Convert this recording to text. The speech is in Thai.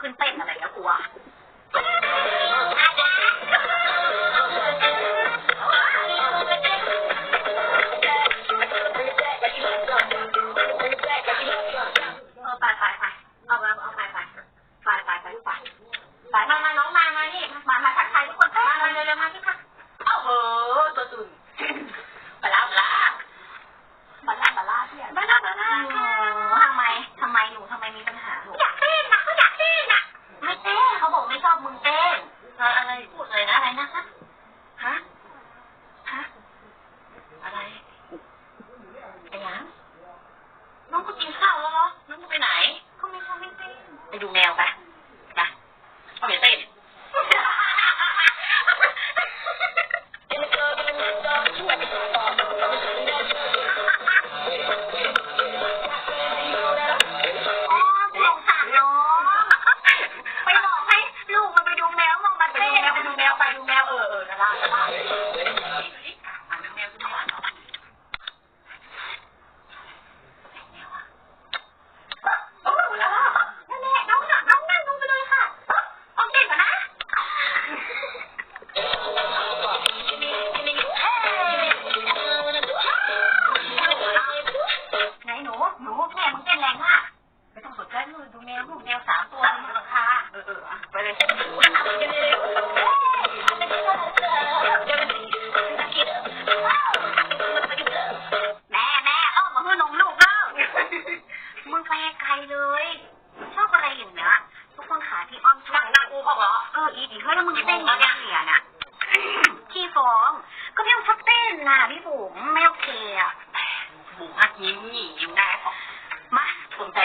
คุณไปส ไปดูแมวปะ แม่แม่เอามาให้นมลูกเล่ามึงไปไกลเลย ชอบอะไรอย่างเนี้ยทุกคนขาที่อ้อมนั่งนั่งอูเขาเหรอเอออีดีเฮ้ยแล้วมึงเต้นอย่างเงี้ยเสียน่ะพี่ฟอง ก็ไม่ต้องชักเต้นน่ะพี่บุ๋มไม่โอเคอะบุ๋มพักยิ้มหนียิ้มได้ปะมาสนใจ